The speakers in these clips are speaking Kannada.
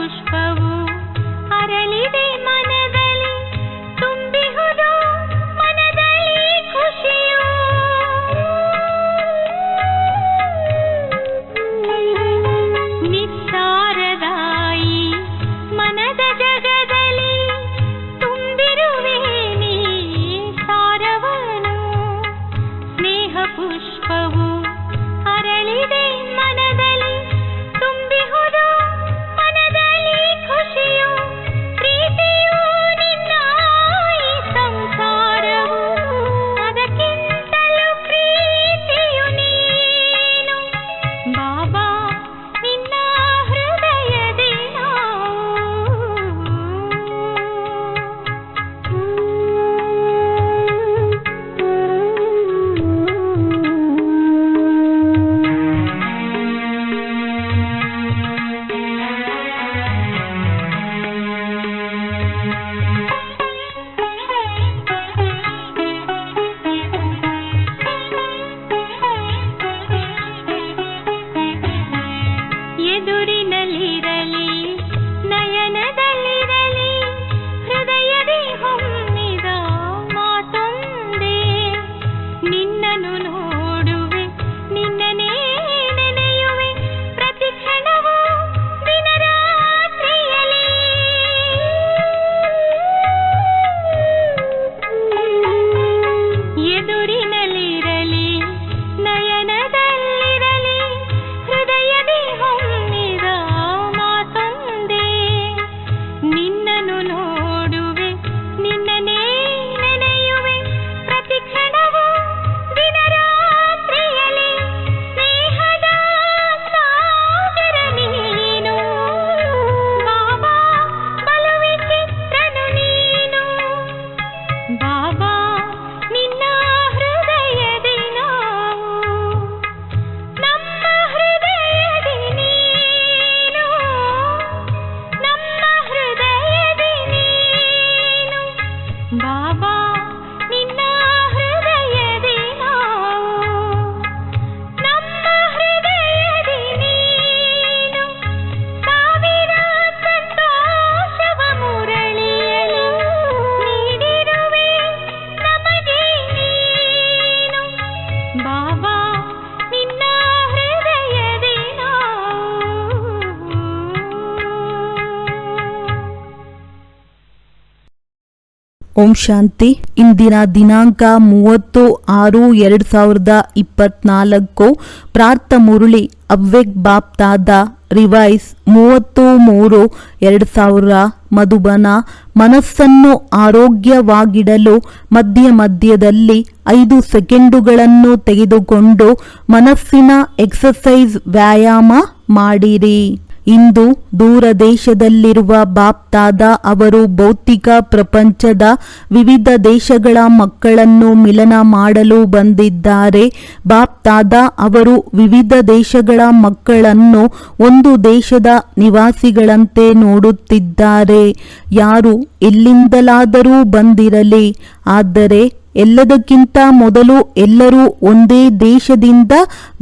ಪುಷ್ಪವು ಅರಳಿದೆ ಮನದ ಓಂ ಶಾಂತಿ. ಇಂದಿನ ದಿನಾಂಕ ಮೂವತ್ತು ಆರು ಎರಡು ಸಾವಿರದ ಇಪ್ಪತ್ನಾಲ್ಕು. ಪ್ರಾರ್ಥ ಮುರುಳಿ ಅವ್ವೆಗ್ ಬಾಪ್ತಾದ ರಿವೈಸ್ ಮೂವತ್ತು ಮೂರು ಎರಡು ಸಾವಿರ ಮಧುಬನ. ಮನಸ್ಸನ್ನು ಆರೋಗ್ಯವಾಗಿಡಲು ಮಧ್ಯ ಮಧ್ಯದಲ್ಲಿ ಐದು ಸೆಕೆಂಡುಗಳನ್ನು ತೆಗೆದುಕೊಂಡು ಮನಸ್ಸಿನ ಎಕ್ಸಸೈಸ್ ವ್ಯಾಯಾಮ ಮಾಡಿರಿ. ಇಂದು ದೂರ ದೇಶದಲ್ಲಿರುವ ಬಾಪ್ತಾದ ಅವರು ಭೌತಿಕ ಪ್ರಪಂಚದ ವಿವಿಧ ದೇಶಗಳ ಮಕ್ಕಳನ್ನು ಮಿಲನ ಮಾಡಲು ಬಂದಿದ್ದಾರೆ. ಬಾಪ್ತಾದ ಅವರು ವಿವಿಧ ದೇಶಗಳ ಮಕ್ಕಳನ್ನು ಒಂದು ದೇಶದ ನಿವಾಸಿಗಳಂತೆ ನೋಡುತ್ತಿದ್ದಾರೆ. ಯಾರು ಎಲ್ಲಿಂದಲಾದರೂ ಬಂದಿರಲಿ. ಆದರೆ ಎಲ್ಲದಕ್ಕಿಂತ ಮೊದಲು ಎಲ್ಲರೂ ಒಂದೇ ದೇಶದಿಂದ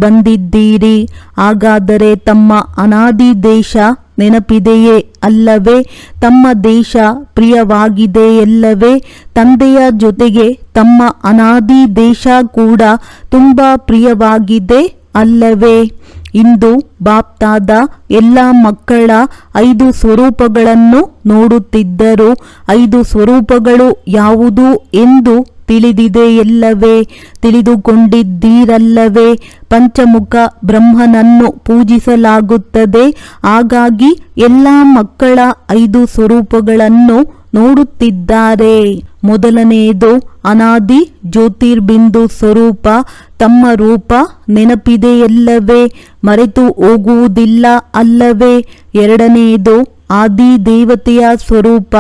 ಬಂದಿದ್ದೀರಿ. ಹಾಗಾದರೆ ತಮ್ಮ ಅನಾದಿ ದೇಶ ನೆನಪಿದೆಯೇ ಅಲ್ಲವೇ? ತಮ್ಮ ದೇಶ ಪ್ರಿಯವಾಗಿದೆಯಲ್ಲವೇ ತಂದೆಯ ಜೊತೆಗೆ ತಮ್ಮ ಅನಾದಿ ದೇಶ ಕೂಡ ತುಂಬ ಪ್ರಿಯವಾಗಿದೆ ಅಲ್ಲವೇ? ಇಂದು ಬಾಪ್ತಾದ ಎಲ್ಲ ಮಕ್ಕಳ ಐದು ಸ್ವರೂಪಗಳನ್ನು ನೋಡುತ್ತಿದ್ದರು. ಐದು ಸ್ವರೂಪಗಳು ಯಾವುದು ಎಂದು ತಿಳಿದಿದೆಯಲ್ಲವೇ? ತಿಳಿದುಕೊಂಡಿದ್ದೀರಲ್ಲವೇ? ಪಂಚಮುಖ ಬ್ರಹ್ಮನನ್ನು ಪೂಜಿಸಲಾಗುತ್ತದೆ. ಹಾಗಾಗಿ ಎಲ್ಲ ಮಕ್ಕಳ ಐದು ಸ್ವರೂಪಗಳನ್ನು ನೋಡುತ್ತಿದ್ದಾರೆ. ಮೊದಲನೆಯದು ಅನಾದಿ ಜ್ಯೋತಿರ್ಬಿಂದು ಸ್ವರೂಪ, ತಮ್ಮ ರೂಪ ನೆನಪಿದೆಯಲ್ಲವೇ ಮರೆತು ಹೋಗುವುದಿಲ್ಲ ಅಲ್ಲವೇ. ಎರಡನೆಯದು ಆದಿ ದೇವತೆಯ ಸ್ವರೂಪ,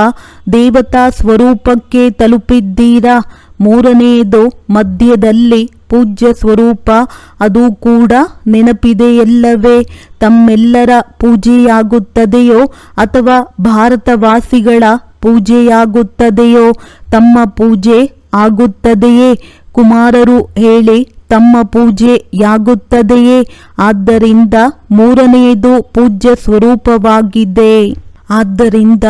ದೇವತಾ ಸ್ವರೂಪಕ್ಕೆ ತಲುಪಿದ್ದೀರಾ. ಮೂರನೆಯದು ಮಧ್ಯದಲ್ಲಿ ಪೂಜ್ಯ ಸ್ವರೂಪ, ಅದು ಕೂಡ ನೆನಪಿದೆಯಲ್ಲವೇ ತಮ್ಮೆಲ್ಲರ ಪೂಜೆಯಾಗುತ್ತದೆಯೋ, ಅಥವಾ ಭಾರತವಾಸಿಗಳ ಪೂಜೆಯಾಗುತ್ತದೆಯೋ, ತಮ್ಮ ಪೂಜೆ ಆಗುತ್ತದೆಯೇ? ಕುಮಾರರು ಹೇಳಿ, ತಮ್ಮ ಪೂಜೆಯಾಗುತ್ತದೆಯೇ ಆದ್ದರಿಂದ ಮೂರನೆಯದು ಪೂಜ್ಯ ಸ್ವರೂಪವಾಗಿದೆ. ಆದ್ದರಿಂದ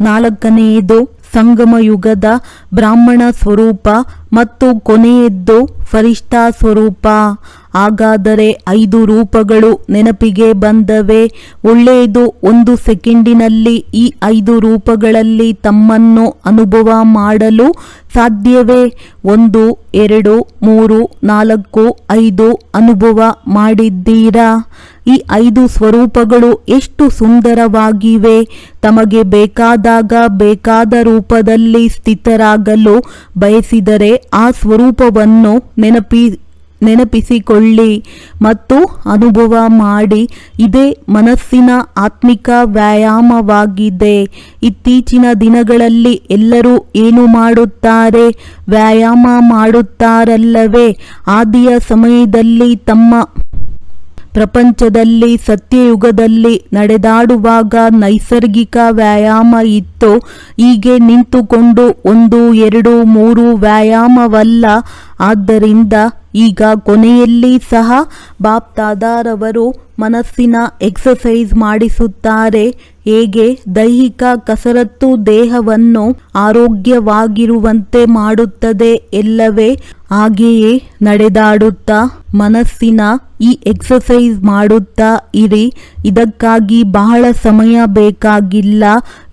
ನಾಲ್ಕನೆಯದು ಸಂಗಮ ಯುಗದ ಬ್ರಾಹ್ಮಣ ಸ್ವರೂಪ ಮತ್ತು ಕೊನೆಯದ್ದು ಫರಿಷ್ಠಾ ಸ್ವರೂಪ. ಹಾಗಾದರೆ ಐದು ರೂಪಗಳು ನೆನಪಿಗೆ ಬಂದವೆ? ಒಳ್ಳೆಯದು ಒಂದು ಸೆಕೆಂಡಿನಲ್ಲಿ ಈ ಐದು ರೂಪಗಳಲ್ಲಿ ತಮ್ಮನ್ನು ಅನುಭವ ಮಾಡಲು ಸಾಧ್ಯವೇ? ಒಂದು, ಎರಡು, ಮೂರು, ನಾಲ್ಕು, ಐದು ಅನುಭವ ಮಾಡಿದ್ದೀರಾ? ಈ ಐದು ಸ್ವರೂಪಗಳು ಎಷ್ಟು ಸುಂದರವಾಗಿವೆ. ತಮಗೆ ಬೇಕಾದಾಗ ಬೇಕಾದ ರೂಪದಲ್ಲಿ ಸ್ಥಿತರಾಗಲು ಬಯಸಿದರೆ ಆ ಸ್ವರೂಪವನ್ನು ನೆನಪಿ ನೆನಪಿಸಿಕೊಳ್ಳಿ ಮತ್ತು ಅನುಭವ ಮಾಡಿ. ಇದೇ ಮನಸ್ಸಿನ ಆತ್ಮಿಕ ವ್ಯಾಯಾಮವಾಗಿದೆ. ಇತ್ತೀಚಿನ ದಿನಗಳಲ್ಲಿ ಎಲ್ಲರೂ ಏನು ಮಾಡುತ್ತಾರೆ? ವ್ಯಾಯಾಮ ಮಾಡುತ್ತಾರಲ್ಲವೇ? ಆದಿಯ ಸಮಯದಲ್ಲಿ ತಮ್ಮ ಪ್ರಪಂಚದಲ್ಲಿ, ಸತ್ಯಯುಗದಲ್ಲಿ ನಡೆದಾಡುವಾಗ ನೈಸರ್ಗಿಕ ವ್ಯಾಯಾಮ ಇತ್ತು. ಹೀಗೆ ನಿಂತುಕೊಂಡು ಒಂದು, ಎರಡು, ಮೂರು ವ್ಯಾಯಾಮವಲ್ಲ. ಆದ್ದರಿಂದ ಈಗ ಕೊನೆಯಲ್ಲಿ ಸಹ ಬಾಪ್ ದಾದಾರವರು ಮನಸ್ಸಿನ ಎಕ್ಸಸೈಸ್ ಮಾಡಿಸುತ್ತಾರೆ. ಹೇಗೆ? ದೈಹಿಕ ಕಸರತ್ತು ದೇಹವನ್ನು ಆರೋಗ್ಯವಾಗಿರುವಂತೆ ಮಾಡುತ್ತದೆ ಎಲ್ಲವೇ? ಹಾಗೆಯೇ ನಡೆದಾಡುತ್ತಾ ಮನಸ್ಸಿನ ಈ ಎಕ್ಸಸೈಸ್ ಮಾಡುತ್ತಾ ಇರಿ. ಇದಕ್ಕಾಗಿ ಬಹಳ ಸಮಯ ಬೇಕಾಗಿಲ್ಲ.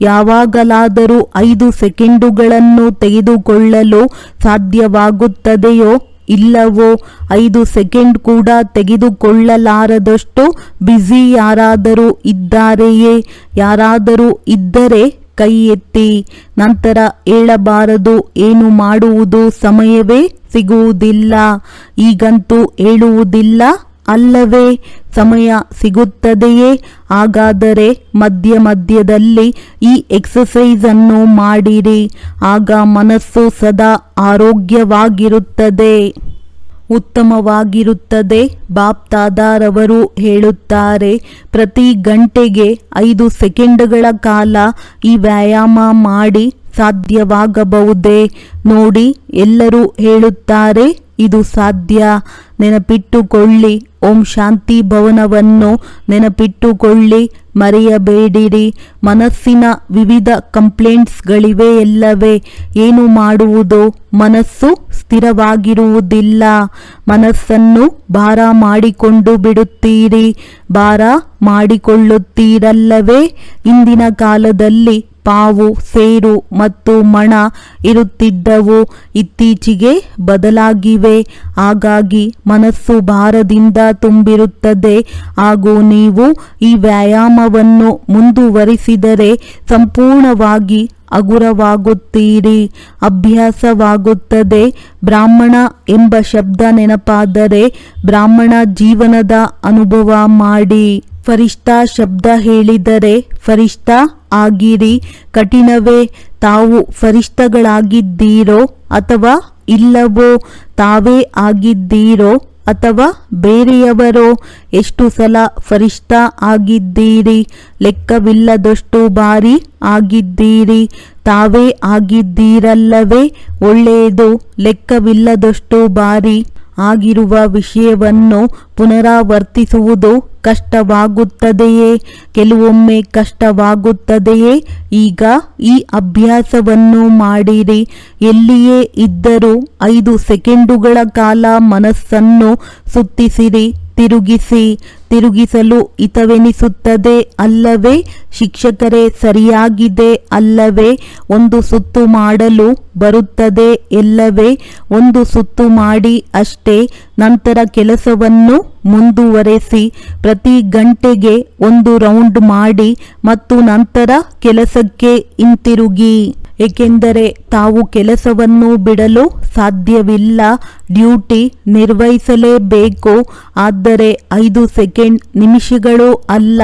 ಯಾವಾಗಲಾದರೂ ಐದು ಸೆಕೆಂಡುಗಳನ್ನು ತೆಗೆದುಕೊಳ್ಳಲು ಸಾಧ್ಯವಾಗುತ್ತದೆಯೋ? ಇಲ್ಲವೋ? ಐದು ಸೆಕೆಂಡ್ ಕೂಡ ತೆಗೆದುಕೊಳ್ಳಲಾರದಷ್ಟು ಬ್ಯುಸಿ ಯಾರಾದರೂ ಇದ್ದಾರೆಯೇ? ಯಾರಾದರೂ ಇದ್ದರೆ ಕೈ ಎತ್ತಿ. ನಂತರ ಹೇಳಬಾರದು, ಏನು ಮಾಡುವುದು ಸಮಯವೇ ಸಿಗುವುದಿಲ್ಲ. ಈಗಂತೂ ಹೇಳುವುದಿಲ್ಲ ಅಲ್ಲವೇ? ಸಮಯ ಸಿಗುತ್ತದೆಯೇ? ಹಾಗಾದರೆ ಮಧ್ಯ ಮಧ್ಯದಲ್ಲಿ ಈ ಎಕ್ಸಸೈಸ್ ಅನ್ನು ಮಾಡಿರಿ. ಆಗ ಮನಸ್ಸು ಸದಾ ಆರೋಗ್ಯವಾಗಿರುತ್ತದೆ. ಉತ್ತಮವಾಗಿರುತ್ತದೆ, ಬಾಪ್ತಾದಾರವರು ಹೇಳುತ್ತಾರೆ. ಪ್ರತಿ ಗಂಟೆಗೆ ಐದು ಸೆಕೆಂಡ್ಗಳ ಕಾಲ ಈ ವ್ಯಾಯಾಮ ಮಾಡಿ ಸಾಧ್ಯವಾಗಬಹುದೇ? ನೋಡಿ, ಎಲ್ಲರೂ ಹೇಳುತ್ತಾರೆ ಇದು ಸಾಧ್ಯ. ನೆನಪಿಟ್ಟುಕೊಳ್ಳಿ, ಓಂ ಶಾಂತಿ ಭವನವನ್ನು ನೆನಪಿಟ್ಟುಕೊಳ್ಳಿ, ಮರೆಯಬೇಡಿರಿ. ಮನಸ್ಸಿನ ವಿವಿಧ ಕಂಪ್ಲೇಂಟ್ಸ್ಗಳಿವೆ ಎಲ್ಲವೇ. ಏನು ಮಾಡುವುದು? ಮನಸ್ಸು ಸ್ಥಿರವಾಗಿರುವುದಿಲ್ಲ. ಮನಸ್ಸನ್ನು ಭಾರ ಮಾಡಿಕೊಂಡು ಬಿಡುತ್ತೀರಿ. ಭಾರ ಮಾಡಿಕೊಳ್ಳುತ್ತೀರಲ್ಲವೇ? ಇಂದಿನ ಕಾಲದಲ್ಲಿ ಪಾವು ಸೇರು ಮತ್ತು ಮಣ ಇರುತ್ತಿದ್ದವು. ಇತ್ತೀಚೆಗೆ ಬದಲಾಗಿವೆ. ಹಾಗಾಗಿ ಮನಸ್ಸು ಭಾರದಿಂದ ತುಂಬಿರುತ್ತದೆ. ಹಾಗೂ ನೀವು ಈ ವ್ಯಾಯಾಮವನ್ನು ಮುಂದುವರಿಸಿದರೆ ಸಂಪೂರ್ಣವಾಗಿ ಹಗುರವಾಗುತ್ತೀರಿ. ಅಭ್ಯಾಸವಾಗುತ್ತದೆ. ಬ್ರಾಹ್ಮಣ ಎಂಬ ಶಬ್ದ ನೆನಪಾದರೆ ಬ್ರಾಹ್ಮಣ ಜೀವನದ ಅನುಭವ ಮಾಡಿ. ಫರಿಷ್ಠ ಶಬ್ದ ಹೇಳಿದರೆ ಫರಿಷ್ಠಾ ಆಗಿರಿ. ಕಠಿಣವೇ, ತಾವು ಫರಿಷ್ಠಗಳಾಗಿದ್ದೀರೋ ಅಥವಾ ಇಲ್ಲವೋ, ತಾವೇ ಆಗಿದ್ದೀರೋ ಅಥವಾ ಬೇರೆಯವರೋ, ಎಷ್ಟು ಸಲ ಫರಿಷ್ಠ ಆಗಿದ್ದೀರಿ. ಲೆಕ್ಕವಿಲ್ಲದಷ್ಟು ಬಾರಿ ಆಗಿದ್ದೀರಿ. ತಾವೇ ಆಗಿದ್ದೀರಲ್ಲವೇ ಒಳ್ಳೆಯದು. ಲೆಕ್ಕವಿಲ್ಲದಷ್ಟು ಬಾರಿ ಆಗಿರುವ ವಿಷಯವನ್ನು ಪುನರಾವರ್ತಿಸುವುದು ಕಷ್ಟವಾಗುತ್ತದೆಯೇ? ಕೆಲವೊಮ್ಮೆ ಕಷ್ಟವಾಗುತ್ತದೆಯೇ? ಈಗ ಈ ಅಭ್ಯಾಸವನ್ನು ಮಾಡಿರಿ. ಎಲ್ಲಿಯೇ ಇದ್ದರೂ ಐದು ಸೆಕೆಂಡುಗಳ ಕಾಲ ಮನಸ್ಸನ್ನು ಸುತ್ತಿಸಿರಿ. ತಿರುಗಿಸಿ, ತಿರುಗಿಸಲು ಹಿತವೆನಿಸುತ್ತದೆ ಅಲ್ಲವೇ? ಶಿಕ್ಷಕರೇ, ಸರಿಯಾಗಿದೆ ಅಲ್ಲವೇ? ಒಂದು ಸುತ್ತು ಮಾಡಲು ಬರುತ್ತದೆ ಎಲ್ಲವೇ? ಒಂದು ಸುತ್ತು ಮಾಡಿ ಅಷ್ಟೇ, ನಂತರ ಕೆಲಸವನ್ನು ಮುಂದುವರೆಸಿ, ಪ್ರತಿ ಗಂಟೆಗೆ ಒಂದು ರೌಂಡ್ ಮಾಡಿ ಮತ್ತು ನಂತರ ಕೆಲಸಕ್ಕೆ ಹಿಂತಿರುಗಿ. ಏಕೆಂದರೆ ತಾವು ಕೆಲಸವನ್ನು ಬಿಡಲು ಸಾಧ್ಯವಿಲ್ಲ, ಡ್ಯೂಟಿ ನಿರ್ವಹಿಸಲೇಬೇಕು. ಆದರೆ ಐದು ಸೆಕೆಂಡ್ ನಿಮಿಷಗಳು ಅಲ್ಲ,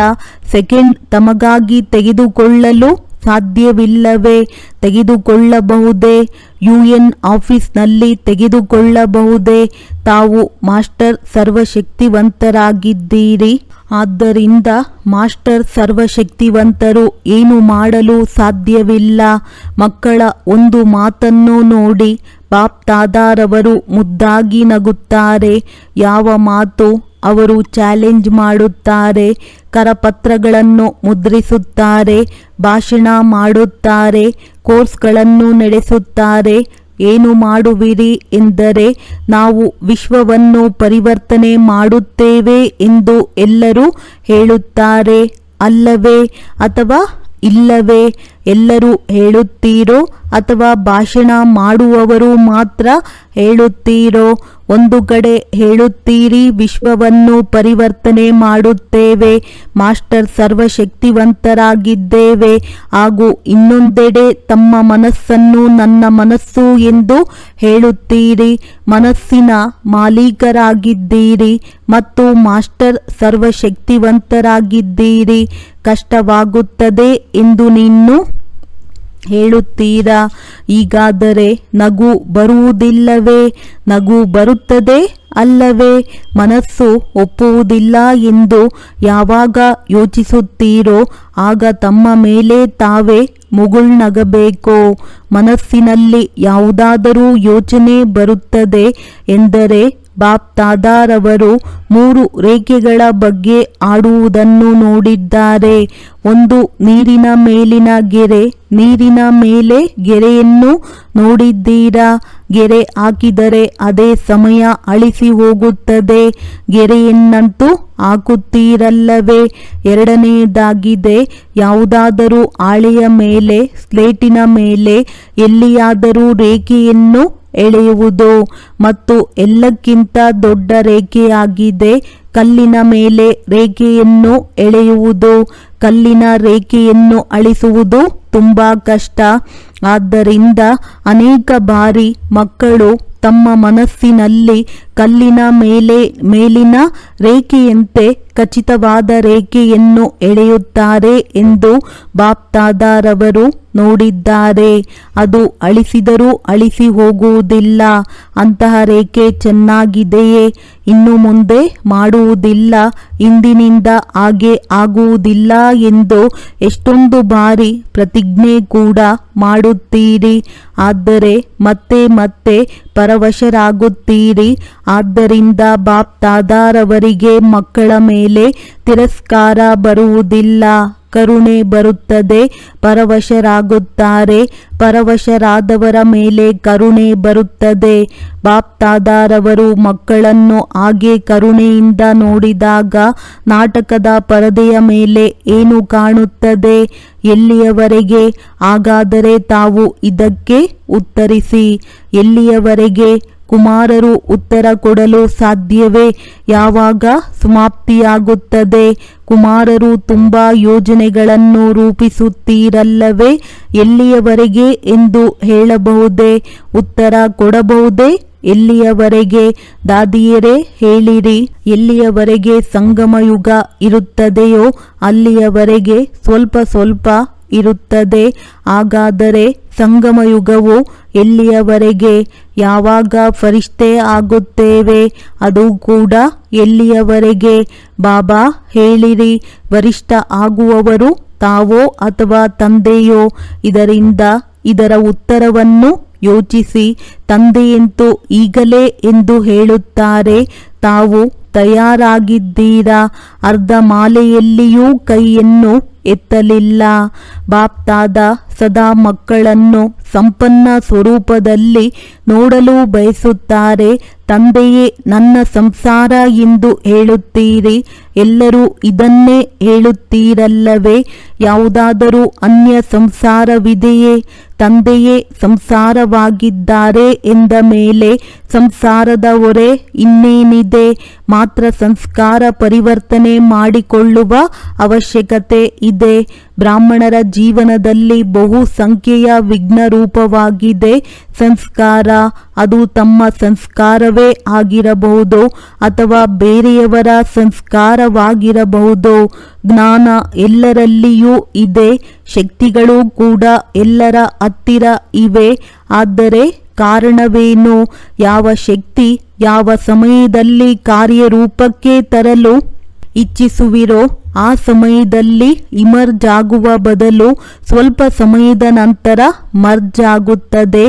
ಸೆಕೆಂಡ್ ತಮಗಾಗಿ ತೆಗೆದುಕೊಳ್ಳಲು ಸಾಧ್ಯವಿಲ್ಲವೇ? ತೆಗೆದುಕೊಳ್ಳಬಹುದೇ? ಯು ಎನ್ ಆಫೀಸ್ನಲ್ಲಿ ತೆಗೆದುಕೊಳ್ಳಬಹುದೇ? ತಾವು ಮಾಸ್ಟರ್ ಸರ್ವಶಕ್ತಿವಂತರಾಗಿದ್ದೀರಿ. ಆದ್ದರಿಂದ ಮಾಸ್ಟರ್ ಸರ್ವಶಕ್ತಿವಂತರು ಏನು ಮಾಡಲು ಸಾಧ್ಯವಿಲ್ಲ. ಮಕ್ಕಳ ಒಂದು ಮಾತನ್ನು ನೋಡಿ ಬಾಪ್ ದಾದಾರವರು ಮುದ್ದಾಗಿ ನಗುತ್ತಾರೆ. ಯಾವ ಮಾತು ಅವರು ಚಾಲೆಂಜ್ ಮಾಡುತ್ತಾರೆ. ಕರಪತ್ರಗಳನ್ನು ಮುದ್ರಿಸುತ್ತಾರೆ. ಭಾಷಣ ಮಾಡುತ್ತಾರೆ. ಕೋರ್ಸ್ಗಳನ್ನು ನಡೆಸುತ್ತಾರೆ. ಏನು ಮಾಡುವಿರಿ ಎಂದರೆ ನಾವು ವಿಶ್ವವನ್ನು ಪರಿವರ್ತನೆ ಮಾಡುತ್ತೇವೆ ಎಂದು ಎಲ್ಲರೂ ಹೇಳುತ್ತಾರೆ ಅಲ್ಲವೇ ಅಥವಾ ಇಲ್ಲವೇ? ಎಲ್ಲರೂ ಹೇಳುತ್ತೀರೋ? ಅಥವಾ ಭಾಷಣ ಮಾಡುವವರು ಮಾತ್ರ ಹೇಳುತ್ತೀರೋ? ಒಂದು ಕಡೆ ಹೇಳುತ್ತೀರಿ, ವಿಶ್ವವನ್ನು ಪರಿವರ್ತನೆ ಮಾಡುತ್ತೇವೆ, ಮಾಸ್ಟರ್ ಸರ್ವಶಕ್ತಿವಂತರಾಗಿದ್ದೇವೆ, ಹಾಗೂ ಇನ್ನೊಂದೆಡೆ ತಮ್ಮ ಮನಸ್ಸನ್ನು ನನ್ನ ಮನಸ್ಸು ಎಂದು ಹೇಳುತ್ತೀರಿ, ಮನಸ್ಸಿನ ಮಾಲೀಕರಾಗಿದ್ದೀರಿ ಮತ್ತು ಮಾಸ್ಟರ್ ಸರ್ವಶಕ್ತಿವಂತರಾಗಿದ್ದೀರಿ. ಕಷ್ಟವಾಗುತ್ತದೆ ಎಂದು ನೀನು ಹೇಳುತ್ತೀರಾ? ಈಗಾದರೆ ನಗು ಬರುವುದಿಲ್ಲವೇ? ನಗು ಬರುತ್ತದೆ ಅಲ್ಲವೇ? ಮನಸ್ಸು ಒಪ್ಪುವುದಿಲ್ಲ ಎಂದು ಯಾವಾಗ ಯೋಚಿಸುತ್ತೀರೋ, ಆಗ ತಮ್ಮ ಮೇಲೆ ತಾವೇ ಮುಗುಳ್ನಗಬೇಕು? ಮನಸ್ಸಿನಲ್ಲಿ ಯಾವುದಾದರೂ ಯೋಚನೆ ಬರುತ್ತದೆ ಎಂದರೆ ಬಾಪ್ ತಾದಾರವರು ಮೂರು ರೇಖೆಗಳ ಬಗ್ಗೆ ಆಡುವುದನ್ನು ನೋಡಿದ್ದಾರೆ. ಒಂದು ನೀರಿನ ಮೇಲಿನ ಗೆರೆ, ನೀರಿನ ಮೇಲೆ ಗೆರೆಯನ್ನು ನೋಡಿದ್ದೀರಾ? ಗೆರೆ ಹಾಕಿದರೆ ಅದೇ ಸಮಯ ಅಳಿಸಿ ಹೋಗುತ್ತದೆ. ಗೆರೆಯನ್ನಂತೂ ಹಾಕುತ್ತೀರಲ್ಲವೇ? ಎರಡನೆಯದಾಗಿದೆ, ಯಾವುದಾದರೂ ಹಾಳೆಯ ಮೇಲೆ, ಸ್ಲೇಟಿನ ಮೇಲೆ ಎಲ್ಲಿಯಾದರೂ ರೇಖೆಯನ್ನು ಎಳೆಯುವುದು ಮತ್ತು ಎಲ್ಲಕ್ಕಿಂತ ದೊಡ್ಡ ರೇಖೆಯಾಗಿದೆ. ಕಲ್ಲಿನ ಮೇಲೆ ರೇಖೆಯನ್ನು ಎಳೆಯುವುದು, ಕಲ್ಲಿನ ರೇಖೆಯನ್ನು ಅಳಿಸುವುದು ತುಂಬಾ ಕಷ್ಟ. ಆದ್ದರಿಂದ ಅನೇಕ ಬಾರಿ ಮಕ್ಕಳು ತಮ್ಮ ಮನಸ್ಸಿನಲ್ಲಿ ಕಲ್ಲಿನ ಮೇಲೆ, ಮೇಲಿನ ರೇಖೆಯಂತೆ ಖಚಿತವಾದ ರೇಖೆಯನ್ನು ಎಳೆಯುತ್ತಾರೆ ಎಂದು ಬಾಪ್ತಾದಾರವರು ನೋಡಿದ್ದಾರೆ. ಅದು ಅಳಿಸಿದರೂ ಅಳಿಸಿ ಹೋಗುವುದಿಲ್ಲ. ಅಂತಹ ರೇಖೆ ಚೆನ್ನಾಗಿದೆಯೇ? ಇನ್ನು ಮುಂದೆ ಮಾಡುವುದಿಲ್ಲ. ಇಂದಿನಿಂದ ಹಾಗೆ ಆಗುವುದಿಲ್ಲ ಎಂದು ಎಷ್ಟೊಂದು ಬಾರಿ ಪ್ರತಿಜ್ಞೆ ಕೂಡ ಮಾಡುತ್ತೀರಿ. ಆದರೆ ಮತ್ತೆ ಮತ್ತೆ ಪರವಶರಾಗುತ್ತೀರಿ. ಆದ್ದರಿಂದ ಬಾಪ್ತಾದಾರವರಿಗೆ ಮಕ್ಕಳ ಮೇಲೆ ತಿರಸ್ಕಾರ ಬರುವುದಿಲ್ಲ. ಕರುಣೆ ಬರುತ್ತದೆ, ಪರವಶರಾಗುತ್ತಾರೆ, ಪರವಶರಾದವರ ಮೇಲೆ ಕರುಣೆ ಬರುತ್ತದೆ. ಬಾಪ್ತಾದಾರವರು ಮಕ್ಕಳನ್ನು ಹಾಗೆ ಕರುಣೆಯಿಂದ ನೋಡಿದಾಗ ನಾಟಕದ ಪರದೆಯ ಮೇಲೆ ಏನು ಕಾಣುತ್ತದೆ? ಎಲ್ಲಿಯವರೆಗೆ? ಹಾಗಾದರೆ ತಾವು ಇದಕ್ಕೆ ಉತ್ತರಿಸಿ. ಎಲ್ಲಿಯವರೆಗೆ? ಕುಮಾರರು ಉತ್ತರ ಕೊಡಲು ಸಾಧ್ಯವೇ? ಯಾವಾಗ ಸಮಾಪ್ತಿಯಾಗುತ್ತದೆ? ಕುಮಾರರು ತುಂಬಾ ಯೋಜನೆಗಳನ್ನು ರೂಪಿಸುತ್ತೀರಲ್ಲವೇ? ಎಲ್ಲಿಯವರೆಗೆ ಎಂದು ಹೇಳಬಹುದೇ? ಉತ್ತರ ಕೊಡಬಹುದೇ? ಎಲ್ಲಿಯವರೆಗೆ? ದಾದಿಯರೇ, ಹೇಳಿರಿ. ಎಲ್ಲಿಯವರೆಗೆ ಸಂಗಮಯುಗ ಇರುತ್ತದೆಯೋ, ಅಲ್ಲಿಯವರೆಗೆ ಸ್ವಲ್ಪ ಸ್ವಲ್ಪ ಇರುತ್ತದೆ. ಹಾಗಾದರೆ ಸಂಗಮಯುಗವು ಎಲ್ಲಿಯವರೆಗೆ? ಯಾವಾಗ ಫರಿಷ್ಠೆ ಆಗುತ್ತೇವೆ? ಅದು ಕೂಡ ಎಲ್ಲಿಯವರೆಗೆ? ಬಾಬಾ, ಹೇಳಿರಿ, ವರಿಷ್ಠ ಆಗುವವರು ತಾವೋ ಅಥವಾ ತಂದೆಯೋ? ಇದರಿಂದ ಇದರ ಉತ್ತರವನ್ನು ಯೋಚಿಸಿ, ತಂದೆಯಂತೂ ಈಗಲೇ ಎಂದು ಹೇಳುತ್ತಾರೆ, ತಾವು ತಯಾರಾಗಿದ್ದೀರಾ? ಅರ್ಧ ಮಾಲೆಯಲ್ಲಿಯೂ ಕೈಯನ್ನು ಎತ್ತಲಿಲ್ಲ. ಬಾಪ್ತಾದ ಸದಾ ಮಕ್ಕಳನ್ನು ಸಂಪನ್ನ ಸ್ವರೂಪದಲ್ಲಿ ನೋಡಲು ಬಯಸುತ್ತಾರೆ. ತಂದೆಯೇ, ನನ್ನ ಸಂಸಾರ ಎಂದು ಹೇಳುತ್ತೀರಿ. ಎಲ್ಲರೂ ಇದನ್ನೇ ಹೇಳುತ್ತೀರಲ್ಲವೇ? ಯಾವುದಾದರೂ ಅನ್ಯ ಸಂಸಾರವಿದೆಯೇ? ತಂದೆಯೇ, ಸಂಸಾರವಾಗಿದ್ದಾರೆ ಎಂದ ಮೇಲೆ ಸಂಸಾರದ ಹೊರೆ ಇನ್ನೇನಿದೆ? ಮಾತ್ರ ಸಂಸ್ಕಾರ ಪರಿವರ್ತನೆ ಮಾಡಿಕೊಳ್ಳುವ ಅವಶ್ಯಕತೆ ಇದೆ. ಬ್ರಾಹ್ಮಣರ ಜೀವನದಲ್ಲಿ ಬಹು ಸಂಖ್ಯೆಯ ವಿಘ್ನ ರೂಪವಾಗಿದೆ. ಸಂಸ್ಕಾರ, ಅದು ತಮ್ಮ ಸಂಸ್ಕಾರವೇ ಆಗಿರಬಹುದು ಅಥವಾ ಬೇರೆಯವರ ಸಂಸ್ಕಾರವಾಗಿರಬಹುದು. ಜ್ಞಾನ ಎಲ್ಲರಲ್ಲಿಯೂ ಇದೆ. ಶಕ್ತಿಗಳು ಕೂಡ ಎಲ್ಲರ ಹತ್ತಿರ ಇವೆ. ಆದರೆ ಕಾರಣವೇನು? ಯಾವ ಶಕ್ತಿ ಯಾವ ಸಮಯದಲ್ಲಿ ಕಾರ್ಯರೂಪಕ್ಕೆ ತರಲು ಇಚ್ಛಿಸುವಿರೋ? ಆ ಸಮಯದಲ್ಲಿ ಇಮರ್ಜ್ ಆಗುವ ಬದಲು ಸ್ವಲ್ಪ ಸಮಯದ ನಂತರ ಮರ್ಜ್ ಆಗುತ್ತದೆ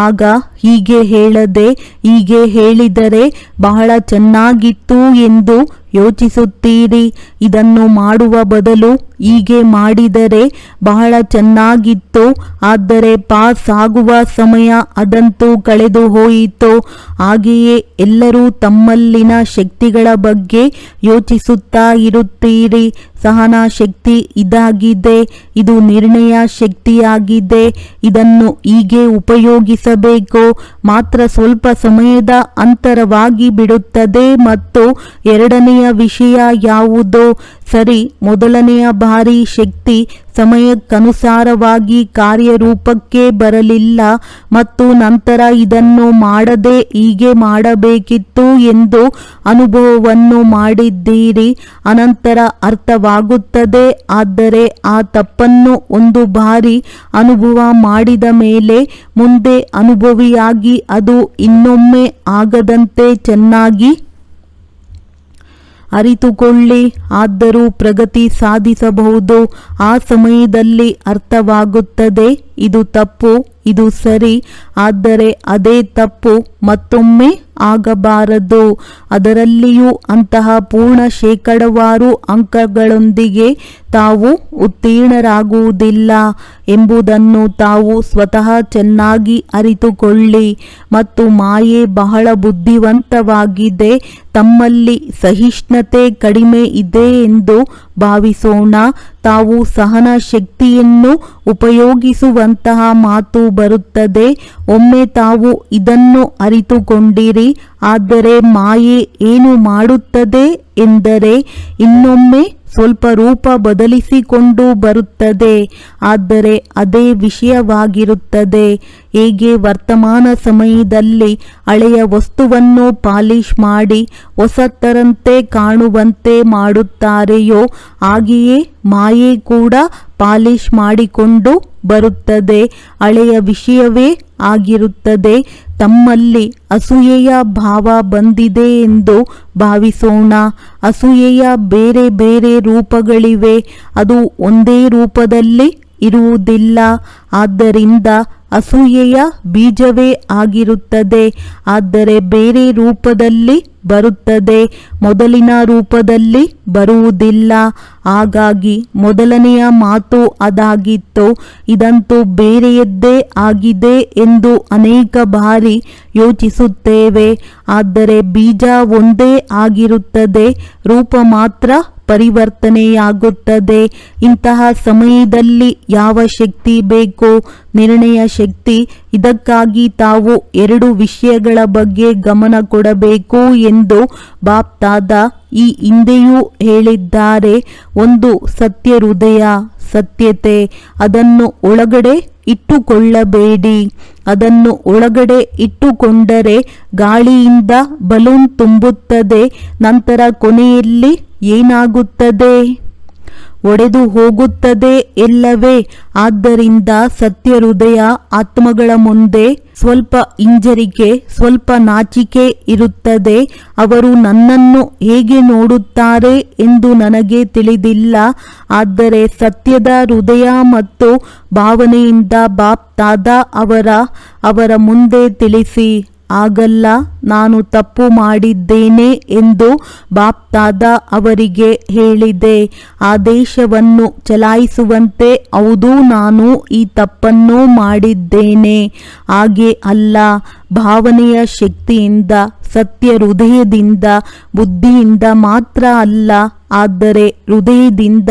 ಆಗ ಹೀಗೆ ಹೇಳದೆ, ಹೀಗೆ ಹೇಳಿದರೆ ಬಹಳ ಚೆನ್ನಾಗಿತ್ತು ಎಂದು ಯೋಚಿಸುತ್ತೀರಿ. ಇದನ್ನು ಮಾಡುವ ಬದಲು ಹೀಗೆ ಮಾಡಿದರೆ ಬಹಳ ಚೆನ್ನಾಗಿತ್ತು. ಆದರೆ ಪಾಸ್ ಆಗುವ ಸಮಯ ಅದಂತೂ ಕಳೆದು ಹೋಯಿತು. ಹಾಗೆಯೇ ಎಲ್ಲರೂ ತಮ್ಮಲ್ಲಿನ ಶಕ್ತಿಗಳ ಬಗ್ಗೆ ಯೋಚಿಸುತ್ತಾ ಇರುತ್ತೀರಿ. ಸಹನಾ ಶಕ್ತಿ ಇದಾಗಿದೆ, ಇದು ನಿರ್ಣಯ ಶಕ್ತಿಯಾಗಿದೆ, ಇದನ್ನು ಹೀಗೆ ಉಪಯೋಗಿಸಬೇಕು. ಮಾತ್ರ ಸ್ವಲ್ಪ ಸಮಯದ ಅಂತರವಾಗಿ ಬಿಡುತ್ತದೆ ಮತ್ತು ಎರಡನೆಯ ವಿಷಯ ಯಾವುದು? ಸರಿ, ಮೊದಲನೆಯ ಬಾರಿ ಶಕ್ತಿ ಸಮಯಕ್ಕನುಸಾರವಾಗಿ ಕಾರ್ಯರೂಪಕ್ಕೆ ಬರಲಿಲ್ಲ ಮತ್ತು ನಂತರ ಇದನ್ನು ಮಾಡದೆ ಹೀಗೆ ಮಾಡಬೇಕಿತ್ತು ಎಂದು ಅನುಭವವನ್ನು ಮಾಡಿದ್ದೀರಿ. ಅನಂತರ ಅರ್ಥವಾಗುತ್ತದೆ, ಆದರೆ ಆ ತಪ್ಪನ್ನು ಒಂದು ಬಾರಿ ಅನುಭವ ಮಾಡಿದ ಮೇಲೆ ಮುಂದೆ ಅನುಭವಿಯಾಗಿ ಅದು ಇನ್ನೊಮ್ಮೆ ಆಗದಂತೆ ಚೆನ್ನಾಗಿ ಅರಿತುಕೊಳ್ಳಿ ಆದರೂ ಪ್ರಗತಿ ಸಾಧಿಸಬಹುದು. ಆ ಸಮಯದಲ್ಲಿ ಅರ್ಥವಾಗುತ್ತದೆ. ಇದು ತಪ್ಪು, ಇದು ಸರಿ, ಆದರೆ ಅದೇ ತಪ್ಪು ಮತ್ತೊಮ್ಮೆ ಆಗಬಾರದು. ಅದರಲ್ಲಿಯೂ ಅಂತಹ ಪೂರ್ಣ ಶೇಕಡವಾರು ಅಂಕಗಳೊಂದಿಗೆ ತಾವು ಉತ್ತೀರ್ಣರಾಗುವುದಿಲ್ಲ ಎಂಬುದನ್ನು ತಾವು ಸ್ವತಃ ಚೆನ್ನಾಗಿ ಅರಿತುಕೊಳ್ಳಿ. ಮತ್ತು ಮಾಯೆ ಬಹಳ ಬುದ್ಧಿವಂತವಾಗಿದೆ, ತಮ್ಮಲ್ಲಿ ಸಹಿಷ್ಣುತೆ ಕಡಿಮೆ ಇದೆ ಎಂದು ಭಾವಿಸೋಣ. ತಾವು ಸಹನ ಶಕ್ತಿಯನ್ನು ಉಪಯೋಗಿಸುವಂತಹ ಮಾತು ಬರುತ್ತದೆ. ಒಮ್ಮೆ ತಾವು ಇದನ್ನು ಅರಿತುಕೊಂಡಿರಿ. ಆದರೆ ಮಾಯೆ ಏನು ಮಾಡುತ್ತದೆ ಎಂದರೆ ಇನ್ನೊಮ್ಮೆ ಸ್ವಲ್ಪ ರೂಪ ಬದಲಿಸಿಕೊಂಡು ಬರುತ್ತದೆ, ಆದರೆ ಅದೇ ವಿಷಯವಾಗಿರುತ್ತದೆ. ಹೇಗೆ ವರ್ತಮಾನ ಸಮಯದಲ್ಲಿ ಹಳೆಯ ವಸ್ತುವನ್ನು ಪಾಲಿಶ್ ಮಾಡಿ ಹೊಸತರಂತೆ ಕಾಣುವಂತೆ ಮಾಡುತ್ತಾರೆಯೋ, ಹಾಗೆಯೇ ಮಾಯೆ ಕೂಡ ಪಾಲಿಶ್ ಮಾಡಿಕೊಂಡು ಬರುತ್ತದೆ. ಹಳೆಯ ವಿಷಯವೇ ಆಗಿರುತ್ತದೆ. ತಮ್ಮಲ್ಲಿ ಅಸೂಯೆಯ ಭಾವ ಬಂದಿದೆ ಎಂದು ಭಾವಿಸೋಣ. ಅಸೂಯೆಯ ಬೇರೆ ಬೇರೆ ರೂಪಗಳಿವೆ. ಅದು ಒಂದೇ ರೂಪದಲ್ಲಿ ಇರುವುದಿಲ್ಲ. ಆದ್ದರಿಂದ ಅಸೂಯೆಯ ಬೀಜವೇ ಆಗಿರುತ್ತದೆ. ಆದರೆ ಬೇರೆ ರೂಪದಲ್ಲಿ ಬರುತ್ತದೆ. ಮೊದಲಿನ ರೂಪದಲ್ಲಿ ಬರುವುದಿಲ್ಲ. ಹಾಗಾಗಿ ಮೊದಲನೆಯ ಮಾತು ಅದಾಗಿತ್ತು. ಇದಂತೂ ಬೇರೆಯದ್ದೇ ಆಗಿದೆ ಎಂದು ಅನೇಕ ಬಾರಿ ಯೋಚಿಸುತ್ತೇವೆ. ಆದರೆ ಬೀಜ ಒಂದೇ ಆಗಿರುತ್ತದೆ. ರೂಪ ಮಾತ್ರ ಪರಿವರ್ತನೆಯಾಗುತ್ತದೆ. ಇಂತಹ ಸಮಯದಲ್ಲಿ ಯಾವ ಶಕ್ತಿ ಬೇಕು? ನಿರ್ಣಯ ಶಕ್ತಿ. ಇದಕ್ಕಾಗಿ ತಾವು ಎರಡು ವಿಷಯಗಳ ಬಗ್ಗೆ ಗಮನ ಕೊಡಬೇಕು ಎಂದು ಬಾಪ್ತಾದ ಈ ಹಿಂದೆಯೂ ಹೇಳಿದ್ದಾರೆ. ಒಂದು ಸತ್ಯ ಹೃದಯ ಸತ್ಯತೆ, ಅದನ್ನು ಒಳಗಡೆ ಇಟ್ಟುಕೊಳ್ಳಬೇಡಿ. ಅದನ್ನು ಒಳಗಡೆ ಇಟ್ಟುಕೊಂಡರೆ ಗಾಳಿಯಿಂದ ಬಲೂನ್ ತುಂಬುತ್ತದೆ. ನಂತರ ಕೊನೆಯಲ್ಲಿ ಏನಾಗುತ್ತದೆ? ಒಡೆದು ಹೋಗುತ್ತದೆ ಎಲ್ಲವೇ? ಆದ್ದರಿಂದ ಸತ್ಯ ಹೃದಯ ಆತ್ಮಗಳ ಮುಂದೆ ಸ್ವಲ್ಪ ಹಿಂಜರಿಕೆ, ಸ್ವಲ್ಪ ನಾಚಿಕೆ ಇರುತ್ತದೆ. ಅವರು ನನ್ನನ್ನು ಹೇಗೆ ನೋಡುತ್ತಾರೆ ಎಂದು ನನಗೆ ತಿಳಿದಿಲ್ಲ. ಆದರೆ ಸತ್ಯದ ಹೃದಯ ಮತ್ತು ಭಾವನೆಯಿಂದ ಬಾಪ್ತಾದ ಅವರ ಅವರ ಮುಂದೆ ತಿಳಿಸಿ. ಆಗಲ್ಲ, ನಾನು ತಪ್ಪು ಮಾಡಿದ್ದೇನೆ ಎಂದು ಬಾಪ್ತಾದ ಅವರಿಗೆ ಹೇಳಿದೆ. ಆದೇಶವನ್ನು ಚಲಾಯಿಸುವಂತೆ ಹೌದು, ನಾನು ಈ ತಪ್ಪನ್ನು ಮಾಡಿದ್ದೇನೆ. ಹಾಗೆ ಅಲ್ಲ, ಭಾವನೆಯ ಶಕ್ತಿಯಿಂದ ಸತ್ಯ ಹೃದಯದಿಂದ, ಬುದ್ಧಿಯಿಂದ ಮಾತ್ರ ಅಲ್ಲ, ಆದರೆ ಹೃದಯದಿಂದ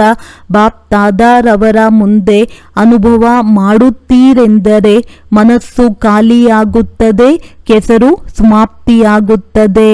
ಬಾಪ್ತಾದಾರವರ ಮುಂದೆ ಅನುಭವ ಮಾಡುತ್ತೀರೆಂದರೆ ಮನಸ್ಸು ಖಾಲಿಯಾಗುತ್ತದೆ, ಕೆಸರು ಸಮಾಪ್ತಿಯಾಗುತ್ತದೆ.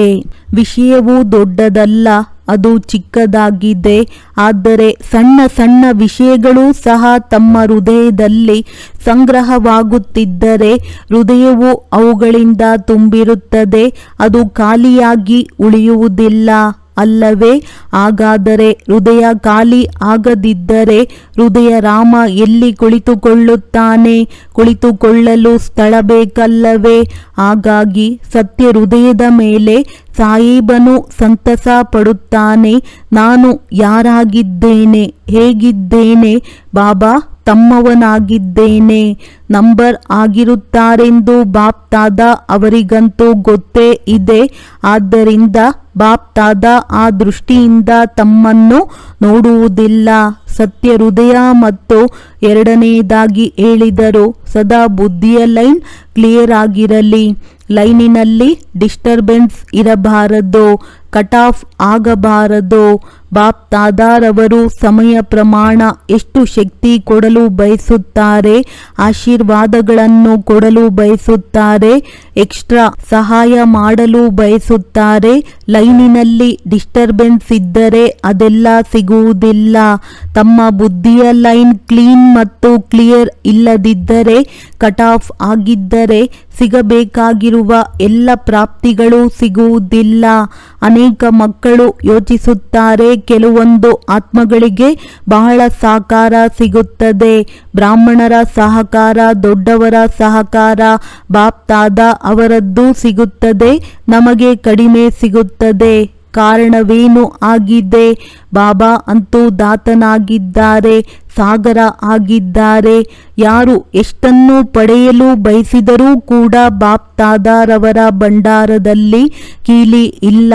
ವಿಷಯವು ದೊಡ್ಡದಲ್ಲ. ಅದು ಚಿಕ್ಕದಾಗಿದೆ. ಆದರೆ ಸಣ್ಣ ಸಣ್ಣ ವಿಷಯಗಳು ಸಹ ತಮ್ಮ ಹೃದಯದಲ್ಲಿ ಸಂಗ್ರಹವಾಗುತ್ತಿದ್ದರೆ ಹೃದಯವು ಅವುಗಳಿಂದ ತುಂಬಿರುತ್ತದೆ. ಅದು ಖಾಲಿಯಾಗಿ ಉಳಿಯುವುದಿಲ್ಲ. ಅಲ್ಲವೇ? ಹಾಗಾದರೆ ಹೃದಯ ಖಾಲಿ ಆಗದಿದ್ದರೆ ಹೃದಯ ರಾಮ ಎಲ್ಲಿ ಕುಳಿತುಕೊಳ್ಳುತ್ತಾನೆ? ಕುಳಿತುಕೊಳ್ಳಲು ಸ್ಥಳ ಬೇಕಲ್ಲವೇ? ಹಾಗಾಗಿ ಸತ್ಯ ಹೃದಯದ ಮೇಲೆ ಸಾಹೇಬನು ಸಂತಸ ಪಡುತ್ತಾನೆ. ನಾನು ಯಾರಾಗಿದ್ದೇನೆ? ಹೇಗಿದ್ದೇನೆ? ಬಾಬಾ ತಮ್ಮವನಾಗಿದ್ದೇನೆ. ನಂಬರ್ ಆಗಿರುತ್ತಾರೆಂದು ಬಾಪ್ತಾದ ಅವರಿಗಂತೂ ಗೊತ್ತೇ ಇದೆ. ಆದ್ದರಿಂದ ಬಾಪ್ ತಾದ ಆ ದೃಷ್ಟಿಯಿಂದ ತಮ್ಮನ್ನು ನೋಡುವುದಿಲ್ಲ. ಸತ್ಯ ಹೃದಯ ಮತ್ತು ಎರಡನೆಯದಾಗಿ ಹೇಳಿದರು, ಸದಾ ಬುದ್ಧಿಯ ಲೈನ್ ಕ್ಲಿಯರ್ ಆಗಿರಲಿ. ಲೈನಿನಲ್ಲಿ ಡಿಸ್ಟರ್ಬೆನ್ಸ್ ಇರಬಾರದು. ಕಟ್ ಆಫ್ ಆಗಬಾರದು? ಬಾಪ್ ತಾದಾರವರು ಸಮಯ ಪ್ರಮಾಣ ಎಷ್ಟು ಶಕ್ತಿ ಕೊಡಲು ಬಯಸುತ್ತಾರೆ? ಆಶೀರ್ವಾದಗಳನ್ನು ಕೊಡಲು ಬಯಸುತ್ತಾರೆ? ಎಕ್ಸ್ಟ್ರಾ ಸಹಾಯ ಮಾಡಲು ಬಯಸುತ್ತಾರೆ? ಲೈನಿನಲ್ಲಿ ಡಿಸ್ಟರ್ಬೆನ್ಸ್ ಇದ್ದರೆ ಅದೆಲ್ಲ ಸಿಗುವುದಿಲ್ಲ. ತಮ್ಮ ಬುದ್ಧಿಯ ಲೈನ್ ಕ್ಲೀನ್ ಮತ್ತು ಕ್ಲಿಯರ್ ಇಲ್ಲದಿದ್ದರೆ, ಕಟ್ ಆಫ್ ಆಗಿದ್ದರೆ ಸಿಗಬೇಕಾಗಿರುವ ಎಲ್ಲ ಪ್ರಾಪ್ತಿಗಳು ಸಿಗುವುದಿಲ್ಲ. ಅನೇಕ ಮಕ್ಕಳು ಯೋಚಿಸುತ್ತಾರೆ, ಕೆಲವೊಂದು ಆತ್ಮಗಳಿಗೆ ಬಹಳ ಸಹಕಾರ ಸಿಗುತ್ತದೆ. ಬ್ರಾಹ್ಮಣರ ಸಹಕಾರ, ದೊಡ್ಡವರ ಸಹಕಾರ ಬಾಪ್ತಾದ ಅವರದ್ದು ಸಿಗುತ್ತದೆ, ನಮಗೆ ಕಡಿಮೆ ಸಿಗುತ್ತದೆ. ಕಾರಣವೇನು ಆಗಿದೆ? ಬಾಬಾ ಅಂತೂ ದಾತನಾಗಿದ್ದಾರೆ, ಸಾಗರ ಆಗಿದ್ದಾರೆ. ಯಾರು ಎಷ್ಟನ್ನು ಪಡೆಯಲು ಬಯಸಿದರೂ ಕೂಡ ಬಾಪ್ತಾದಾರವರ ಭಂಡಾರದಲ್ಲಿ ಕೀಲಿ ಇಲ್ಲ.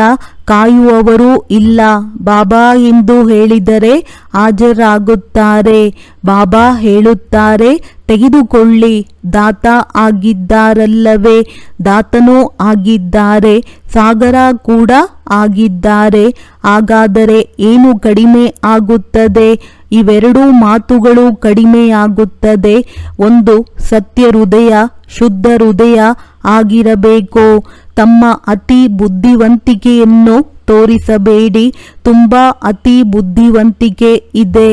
ಕಾಯುವವರೂ ಇಲ್ಲ. ಬಾಬಾ ಎಂದು ಹೇಳಿದರೆ ಹಾಜರಾಗುತ್ತಾರೆ. ಬಾಬಾ ಹೇಳುತ್ತಾರೆ, ತೆಗೆದುಕೊಳ್ಳಿ. ದಾತ ಆಗಿದ್ದಾರಲ್ಲವೇ? ದಾತನೂ ಆಗಿದ್ದಾರೆ. ಸಾಗರ ಕೂಡ ಆಗಿದ್ದಾರೆ. ಹಾಗಾದರೆ ಏನು ಕಡಿಮೆ ಆಗುತ್ತದೆ? ಇವೆರಡೂ ಮಾತುಗಳು ಕಡಿಮೆಯಾಗುತ್ತದೆ ಒಂದು ಸತ್ಯ ಹೃದಯ ಶುದ್ಧ ಹೃದಯ ಆಗಿರಬೇಕು. ತಮ್ಮ ಅತಿ ಬುದ್ಧಿವಂತಿಕೆಯನ್ನು ತೋರಿಸಬೇಡಿ. ತುಂಬ ಅತಿ ಬುದ್ಧಿವಂತಿಕೆ ಇದೆ.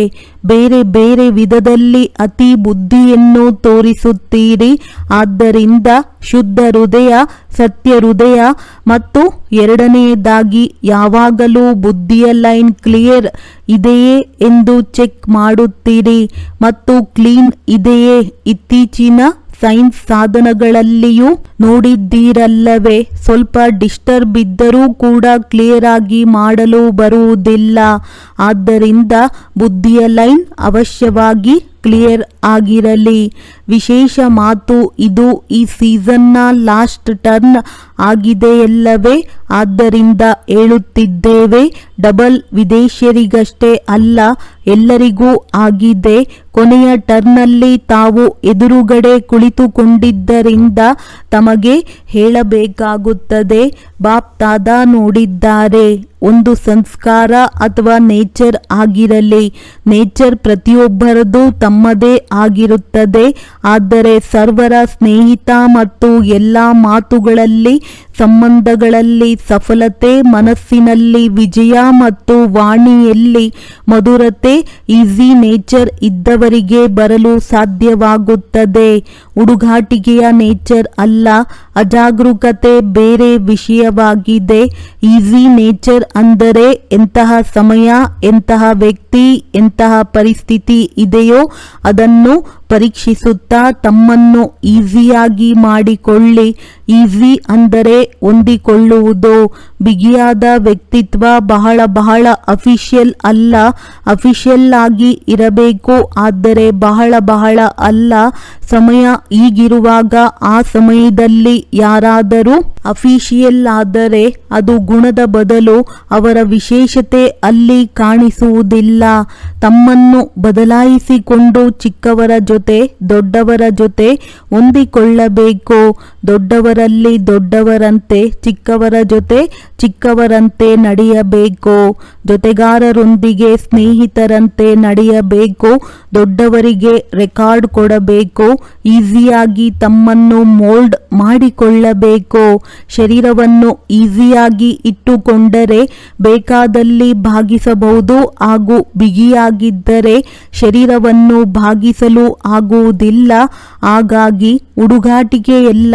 ಬೇರೆ ಬೇರೆ ವಿಧದಲ್ಲಿ ಅತಿ ಬುದ್ಧಿಯನ್ನು ತೋರಿಸುತ್ತೀರಿ. ಆದ್ದರಿಂದ ಶುದ್ಧ ಹೃದಯ, ಸತ್ಯ ಹೃದಯ ಮತ್ತು ಎರಡನೆಯದಾಗಿ ಯಾವಾಗಲೂ ಬುದ್ಧಿಯ ಲೈನ್ ಕ್ಲಿಯರ್ ಇದೆಯೇ ಎಂದು ಚೆಕ್ ಮಾಡುತ್ತೀರಿ. ಮತ್ತು ಕ್ಲೀನ್ ಇದೆಯೇ ಇತ್ತೀಚಿನ ಸೈನ್ಸ್ ಸಾಧನಗಳಲ್ಲಿಯೂ ನೋಡಿದ್ದೀರಲ್ಲವೇ, ಸ್ವಲ್ಪ ಡಿಸ್ಟರ್ಬ್ ಇದ್ದರೂ ಕೂಡ ಕ್ಲಿಯರ್ ಆಗಿ ಮಾಡಲು ಬರುವುದಿಲ್ಲ. ಆದ್ದರಿಂದ ಬುದ್ಧಿಯ ಲೈನ್ ಅವಶ್ಯವಾಗಿ ಕ್ಲಿಯರ್ ಆಗಿರಲಿ. ವಿಶೇಷ ಮಾತು, ಇದು ಈ ಸೀಸನ್ನ ಲಾಸ್ಟ್ ಟರ್ನ್ ಆಗಿದೆಯಲ್ಲವೇ ಆದ್ದರಿಂದ ಹೇಳುತ್ತಿದ್ದೇವೆ ಡಬಲ್ ವಿದೇಶಿಯರಿಗಷ್ಟೇ ಅಲ್ಲ, ಎಲ್ಲರಿಗೂ ಆಗಿದೆ. ಕೊನೆಯ ಟರ್ನಲ್ಲಿ ತಾವು ಎದುರುಗಡೆ ಕುಳಿತುಕೊಂಡಿದ್ದರಿಂದ ತಮಗೆ ಹೇಳಬೇಕಾಗುತ್ತದೆ. ಬಾಪ್ ತಾದ ನೋಡಿದ್ದಾರೆ. ಒಂದು ಸಂಸ್ಕಾರ ಅಥವಾ ನೇಚರ್ ಆಗಿರಲಿ. ನೇಚರ್ ಪ್ರತಿಯೊಬ್ಬರದು ತಮ್ಮದೇ ಆಗಿರುತ್ತದೆ. ಆದರೆ ಸರ್ವರ ಸ್ನೇಹಿತ ಮತ್ತು ಎಲ್ಲ ಮಾತುಗಳಲ್ಲಿ, ಸಂಬಂಧಗಳಲ್ಲಿ, ಸಫಲತೆ ಮನಸ್ಸಿನಲ್ಲಿ ವಿಜಯ ಮತ್ತು ವಾಣಿಯಲ್ಲಿ ಮಧುರತೆ, ಈಸಿ ನೇಚರ್ ಇದ್ದವರಿಗೆ ಬರಲು ಸಾಧ್ಯವಾಗುತ್ತದೆ. ಹುಡುಗಾಟಿಕೆಯ ನೇಚರ್ ಅಲ್ಲ, ಅಜಾಗರೂಕತೆ ಬೇರೆ ವಿಷಯವಾಗಿದೆ. ಈಸಿ ನೇಚರ್ ಅಂದರೆ ಎಂತಹ ಸಮಯ ಎಂತಹ ವ್ಯಕ್ತಿ ಎಂತಹ ಪರಿಸ್ಥಿತಿ ಇದೆಯೋ ಅದನ್ನು ಪರೀಕ್ಷಿಸುತ್ತಾ ತಮ್ಮನ್ನು ಈಸಿಯಾಗಿ ಮಾಡಿಕೊಳ್ಳಿ. ಈಸಿ ಅಂದರೆ ಹೊಂದಿಕೊಳ್ಳುವುದು. ಬಿಗಿಯಾದ ವ್ಯಕ್ತಿತ್ವ ಬಹಳ ಬಹಳ ಅಫಿಷಿಯಲ್ ಅಲ್ಲ. ಅಫಿಷಿಯಲ್ ಆಗಿ ಇರಬೇಕು ಆದರೆ ಬಹಳ ಬಹಳ ಅಲ್ಲ. ಸಮಯ ಈಗಿರುವಾಗ ಆ ಸಮಯದಲ್ಲಿ ಯಾರಾದರೂ ಅಫಿಷಿಯಲ್ ಆದರೆ ಅದು ಗುಣದ ಬದಲು ಅವರ ವಿಶೇಷತೆ ಅಲ್ಲಿ ಕಾಣಿಸುವುದಿಲ್ಲ. ತಮ್ಮನ್ನು ಬದಲಾಯಿಸಿಕೊಂಡು ಚಿಕ್ಕವರ ಜೊತೆ ದೊಡ್ಡವರ ಜೊತೆ ಹೊಂದಿಕೊಳ್ಳಬೇಕು? ದೊಡ್ಡವರಲ್ಲಿ ದೊಡ್ಡವರಂತೆ ಚಿಕ್ಕವರ ಜೊತೆ ಚಿಕ್ಕವರಂತೆ ನಡೆಯಬೇಕು. ಜೊತೆಗಾರರೊಂದಿಗೆ ಸ್ನೇಹಿತರಂತೆ ನಡೆಯಬೇಕು. ದೊಡ್ಡವರಿಗೆ ರೆಕಾರ್ಡ್ ಕೊಡಬೇಕು. ಈಸಿಯಾಗಿ ತಮ್ಮನ್ನು ಮೋಲ್ಡ್ ಮಾಡಿಕೊಳ್ಳಬೇಕು. ಶರೀರವನ್ನು ಈಸಿಯಾಗಿ ಇಟ್ಟುಕೊಂಡರೆ ಬೇಕಾದಲ್ಲಿ ಭಾಗಿಸಬಹುದು ಹಾಗೂ ಬಿಗಿಯಾಗಿದ್ದರೆ ಶರೀರವನ್ನು ಭಾಗಿಸಲು ಆಗುವುದಿಲ್ಲ. ಹಾಗಾಗಿ ಹುಡುಗಾಟಿಕೆ ಎಲ್ಲ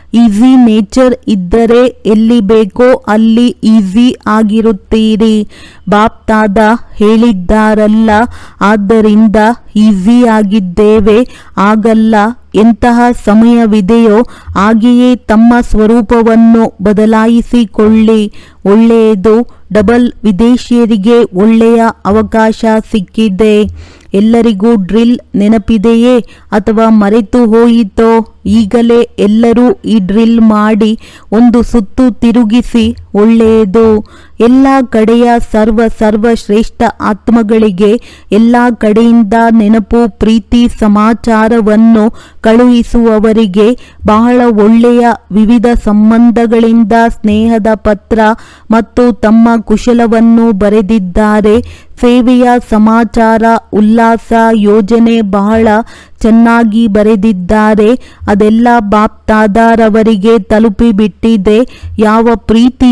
ಈಸಿ ನೇಚರ್ ಇದ್ದರೆ ಎಲ್ಲಿ ಬೇಕೋ ಅಲ್ಲಿ ಈಸಿ ಆಗಿರುತ್ತೀರಿ. ಬಾಪ್ತಾದ ಹೇಳಿದ್ದಾರಲ್ಲ, ಆದ್ದರಿಂದ ಈಸಿಯಾಗಿದ್ದೇವೆ ಆಗಲ್ಲ, ಎಂತಹ ಸಮಯವಿದೆಯೋ ಹಾಗೆಯೇ ತಮ್ಮ ಸ್ವರೂಪವನ್ನು ಬದಲಾಯಿಸಿಕೊಳ್ಳಿ. ಒಳ್ಳೆಯದು, ಡಬಲ್ ವಿದೇಶಿಯರಿಗೆ ಒಳ್ಳೆಯ ಅವಕಾಶ ಸಿಕ್ಕಿದೆ. ಎಲ್ಲರಿಗೂ ಡ್ರಿಲ್ ನೆನಪಿದೆಯೇ ಅಥವಾ ಮರೆತು ಹೋಯಿತೋ? ಈಗಲೇ ಎಲ್ಲರೂ ಈ ಡ್ರಿಲ್ ಮಾಡಿ ಒಂದು ಸುತ್ತು ತಿರುಗಿಸಿ ಒಳ್ಳೆಯದು ಎಲ್ಲ ಕಡೆಯ ಸರ್ವ ಸರ್ವ ಶ್ರೇಷ್ಠ ಆತ್ಮಗಳಿಗೆ ಎಲ್ಲ ಕಡೆಯಿಂದ ನೆನಪು, ಪ್ರೀತಿ, ಸಮಾಚಾರವನ್ನು ಕಳುಹಿಸುವವರಿಗೆ ಬಹಳ ಒಳ್ಳೆಯ ವಿವಿಧ ಸಂಬಂಧಗಳಿಂದ ಸ್ನೇಹದ ಪತ್ರ ಮತ್ತು ತಮ್ಮ ಕುಶಲವನ್ನು ಬರೆದಿದ್ದಾರೆ. ಸೇವೆಯ ಸಮಾಚಾರ, ಉಲ್ಲಾಸ, ಯೋಜನೆ ಬಹಳ ಚೆನ್ನಾಗಿ ಬರೆದಿದ್ದಾರೆ. ಅದೆಲ್ಲ ಬಾಪ್ತಾದಾರವರಿಗೆ ತಲುಪಿಬಿಟ್ಟಿದೆ. ಯಾವ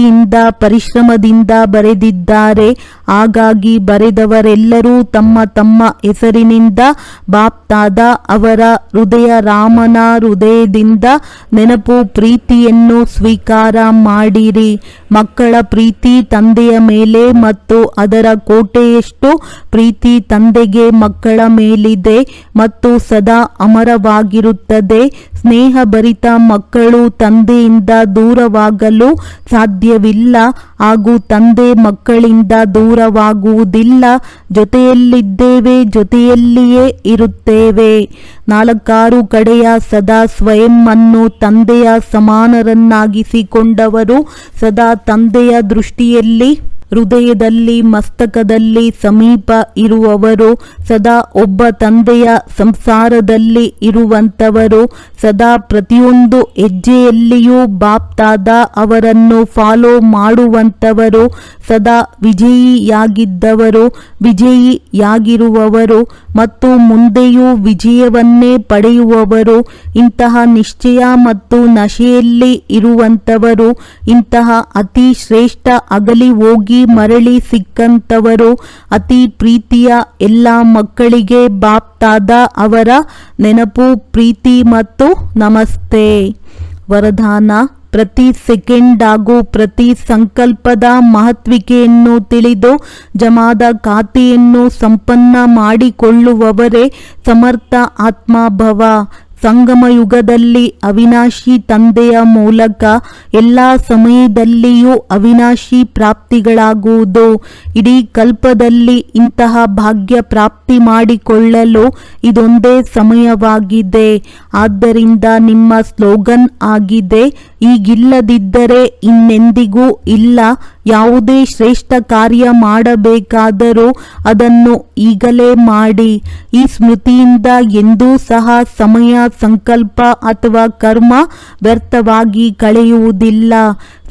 ಪ್ರೀತಿಯಿಂದ ಪರಿಶ್ರಮದಿಂದ ಬರೆದಿದ್ದಾರೆ. ಹಾಗಾಗಿ ಬರೆದವರೆಲ್ಲರೂ ತಮ್ಮ ತಮ್ಮ ಹೆಸರಿನಿಂದ ಬಾಪ್ತಾದ ಅವರ ಹೃದಯ ರಾಮನ ಹೃದಯದಿಂದ ನೆನಪು ಪ್ರೀತಿಯನ್ನು ಸ್ವೀಕಾರ ಮಾಡಿರಿ. ಮಕ್ಕಳ ಪ್ರೀತಿ ತಂದೆಯ ಮೇಲೆ ಮತ್ತು ಅದರ ಕೋಟೆಯಷ್ಟು ಪ್ರೀತಿ ತಂದೆಗೆ ಮಕ್ಕಳ ಮೇಲಿದೆ ಮತ್ತು ಸದಾ ಅಮರವಾಗಿರುತ್ತದೆ. ಸ್ನೇಹಭರಿತ ಮಕ್ಕಳು ತಂದೆಯಿಂದ ದೂರವಾಗಲು ಸಾಧ್ಯವಿಲ್ಲ ಹಾಗೂ ತಂದೆ ಮಕ್ಕಳಿಂದ ದೂರವಾಗುವುದಿಲ್ಲ. ಜೊತೆಯಲ್ಲಿದ್ದೇವೆ ಜೊತೆಯಲ್ಲಿಯೇ ಇರುತ್ತೇವೆ. ನಾಲ್ಕಾರು ಕಡೆಯ ಸದಾ ಸ್ವಯಂ ಅನ್ನು ತಂದೆಯ ಸಮಾನರನ್ನಾಗಿಸಿಕೊಂಡವರು ಸದಾ ತಂದೆಯ ದೃಷ್ಟಿಯಲ್ಲಿ ಹೃದಯದಲ್ಲಿ, ಮಸ್ತಕದಲ್ಲಿ ಸಮೀಪ ಇರುವವರು, ಸದಾ ಒಬ್ಬ ತಂದೆಯ ಸಂಸಾರದಲ್ಲಿ ಇರುವಂತವರು ಸದಾ ಪ್ರತಿಯೊಂದು ಹೆಜ್ಜೆಯಲ್ಲಿಯೂ ಬಾಪ್ತಾದ ಅವರನ್ನು ಫಾಲೋ ಮಾಡುವಂತವರು ಸದಾ ವಿಜಯಿಯಾಗಿದ್ದವರು, ವಿಜಯಿಯಾಗಿರುವವರು ಮತ್ತು ಮುಂದೆಯೂ ವಿಜಯವನ್ನೇ ಪಡೆಯುವವರು, ಇಂತಹ ನಿಶ್ಚಯ ಮತ್ತು ನಶೆಯಲ್ಲಿ ಇರುವಂತವರು ಇಂತಹ ಅತಿ ಶ್ರೇಷ್ಠ ಅಗಲಿ ಹೋಗಿ ಮರಳಿ ಸಿಕ್ಕಂತವರು ಅತಿ ಪ್ರೀತಿಯ ಎಲ್ಲ ಮಕ್ಕಳಿಗೆ ಬಾಪ್ತಾದ ಅವರ ನೆನಪು, ಪ್ರೀತಿ ಮತ್ತು ನಮಸ್ತೆ. ವರದಾನ ಪ್ರತಿ ಸೆಕೆಂಡ್ ಹಾಗೂ ಪ್ರತಿ ಸಂಕಲ್ಪದ ಮಹತ್ವಿಕೆಯನ್ನು ತಿಳಿದು ಜಮಾದ ಖಾತೆಯನ್ನು ಸಂಪನ್ನ ಮಾಡಿಕೊಳ್ಳುವವರೇ ಸಮರ್ಥ ಆತ್ಮಭವ. ಸಂಗಮ ಯುಗದಲ್ಲಿ ಅವಿನಾಶಿ ತಂದೆಯ ಮೂಲಕ ಎಲ್ಲ ಸಮಯದಲ್ಲಿಯೂ ಅವಿನಾಶಿ ಪ್ರಾಪ್ತಿಗಳಾಗುವುದು. ಇಡೀ ಕಲ್ಪದಲ್ಲಿ ಇಂತಹ ಭಾಗ್ಯ ಪ್ರಾಪ್ತಿ ಮಾಡಿಕೊಳ್ಳಲು ಇದೊಂದೇ ಸಮಯವಾಗಿದೆ. ಆದ್ದರಿಂದ ನಿಮ್ಮ ಸ್ಲೋಗನ್ ಆಗಿದೆ ಈಗಿಲ್ಲದಿದ್ದರೆ ಇನ್ನೆಂದಿಗೂ ಇಲ್ಲ. ಯಾವುದೇ ಶ್ರೇಷ್ಠ ಕಾರ್ಯ ಮಾಡಬೇಕಾದರೂ ಅದನ್ನು ಈಗಲೇ ಮಾಡಿ. ಈ ಸ್ಮೃತಿಯಿಂದ ಎಂದೂ ಸಹ ಸಮಯ, ಸಂಕಲ್ಪ ಅಥವಾ ಕರ್ಮ ವ್ಯರ್ಥವಾಗಿ ಕಳೆಯುವುದಿಲ್ಲ.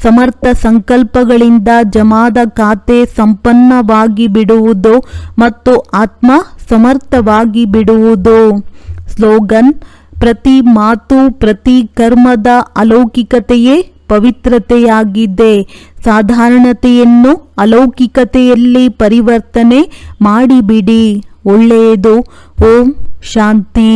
ಸಮರ್ಥ ಸಂಕಲ್ಪಗಳಿಂದ ಜಮಾದ ಖಾತೆ ಸಂಪನ್ನವಾಗಿ ಬಿಡುವುದು ಮತ್ತು ಆತ್ಮ ಸಮರ್ಥವಾಗಿ ಬಿಡುವುದು. ಸ್ಲೋಗನ್ ಪ್ರತಿ ಮಾತು ಪ್ರತಿ ಕರ್ಮದ ಅಲೌಕಿಕತೆಯೇ ಪವಿತ್ರತೆಯಾಗಿದೆ. ಸಾಧಾರಣತೆಯನ್ನು ಅಲೌಕಿಕತೆಯಲ್ಲಿ ಪರಿವರ್ತನೆ ಮಾಡಿಬಿಡಿ. ಒಳ್ಳೆಯದು. ಓಂ ಶಾಂತಿ.